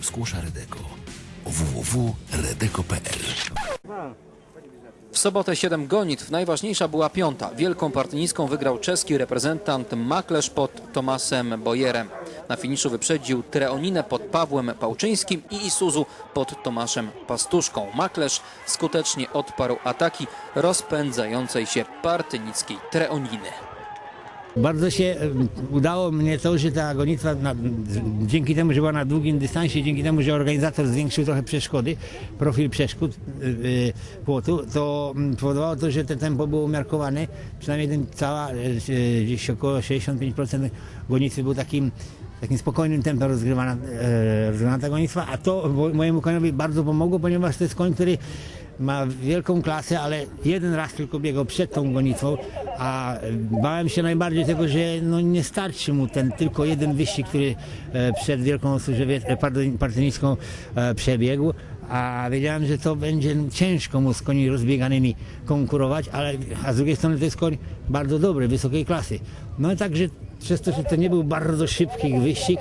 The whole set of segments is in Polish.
Skłosza Redeko www.redeko.pl W sobotę 7 gonitw, najważniejsza była piąta. Wielką partyjską wygrał czeski reprezentant Maklesz pod Tomasem Bojerem. Na finiszu wyprzedził Treoninę pod Pawłem Pałczyńskim i Isuzu pod Tomaszem Pastuszką. Maklesz skutecznie odparł ataki rozpędzającej się partynickiej Treoniny. Bardzo się udało mnie to, że ta gonitwa na, dzięki temu, że była na długim dystansie, dzięki temu, że organizator zwiększył trochę przeszkody, profil przeszkód y, y, płotu, to mm, powodowało to, że to tempo było umiarkowane. Przynajmniej ten cała, y, y, gdzieś około 65% gonitwy był takim takim spokojnym tempem rozgrywana, e, rozgrywana ta gonitwa, a to mo- mojemu koniowi bardzo pomogło, ponieważ to jest koń, który ma wielką klasę, ale jeden raz tylko biegał przed tą gonitwą, a bałem się najbardziej tego, że no nie starczy mu ten tylko jeden wyścig, który e, przed Wielką e, Partynicką e, przebiegł, a wiedziałem, że to będzie ciężko mu z koni rozbieganymi konkurować, ale a z drugiej strony to jest koń bardzo dobry, wysokiej klasy. No także przez to, że to nie był bardzo szybki wyścig,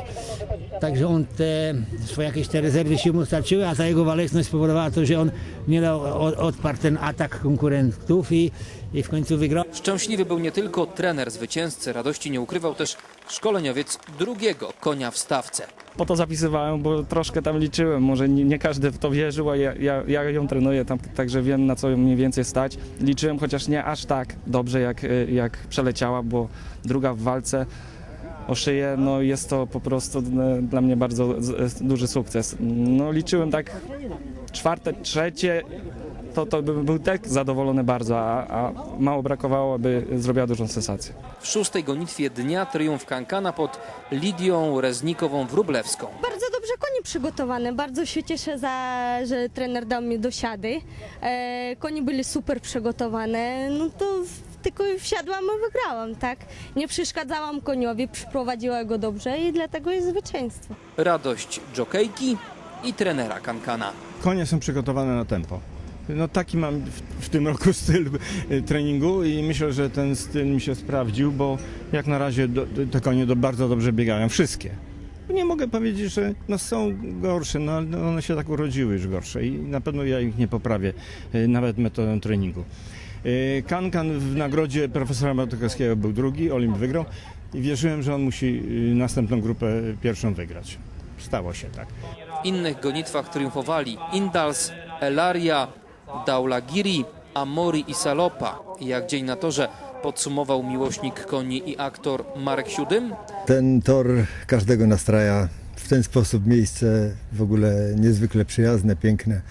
także on te swoje jakieś te rezerwy sił mu starczyły, a ta jego waleczność spowodowała to, że on nie dał, odparł ten atak konkurentów i, i w końcu wygrał. Szczęśliwy był nie tylko trener zwycięzcy, radości nie ukrywał też szkoleniowiec drugiego konia w stawce. Po to zapisywałem, bo troszkę tam liczyłem. Może nie, nie każdy w to wierzył, a ja, ja, ja ją trenuję, tam, także wiem na co mniej więcej stać. Liczyłem, chociaż nie aż tak dobrze jak, y, jak przeleciała, bo druga w walce o szyję, no jest to po prostu dla mnie bardzo duży sukces. No liczyłem tak czwarte, trzecie, to, to bym był tak zadowolony bardzo, a, a mało brakowało, by zrobiła dużą sensację. W szóstej gonitwie dnia triumf Kankana pod Lidią Reznikową Wróblewską. Bardzo dobrze konie przygotowane. Bardzo się cieszę, za, że trener dał mi dosiady. E, konie byli super przygotowane. No to tylko wsiadłam i wygrałam, tak? Nie przeszkadzałam koniowi, przyprowadziła go dobrze i dlatego jest zwycięstwo. Radość jokejki i trenera Kankana. Konie są przygotowane na tempo. No taki mam w, w tym roku styl y, treningu i myślę, że ten styl mi się sprawdził, bo jak na razie do, te konie do, bardzo dobrze biegają, wszystkie. Nie mogę powiedzieć, że no są gorsze, no one się tak urodziły już gorsze i na pewno ja ich nie poprawię, y, nawet metodą treningu. Kankan w nagrodzie profesora Matykowskiego był drugi, Olimp wygrał i wierzyłem, że on musi następną grupę pierwszą wygrać. Stało się tak. W innych gonitwach triumfowali Indals, Elaria, Daulagiri, Amori i Salopa. Jak dzień na torze podsumował miłośnik koni i aktor Marek Siódym. Ten tor każdego nastraja w ten sposób miejsce w ogóle niezwykle przyjazne, piękne.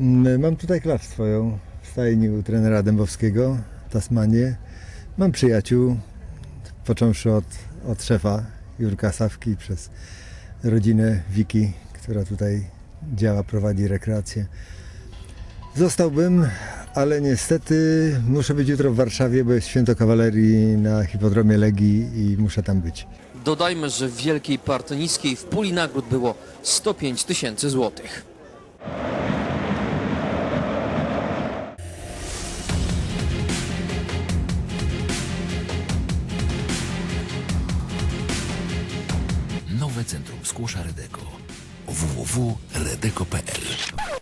Mm, Mam tutaj klacz swoją w stajni u trenera Dębowskiego, Tasmanię. Mam przyjaciół, począwszy od, od szefa Jurka Sawki przez rodzinę Wiki, która tutaj działa, prowadzi rekreację. Zostałbym, ale niestety muszę być jutro w Warszawie, bo jest święto kawalerii na hipodromie Legii i muszę tam być. Dodajmy, że w Wielkiej Partynickiej w puli nagród było 105 tysięcy złotych. Nowe Centrum Skłosza Redeko www.redeko.pl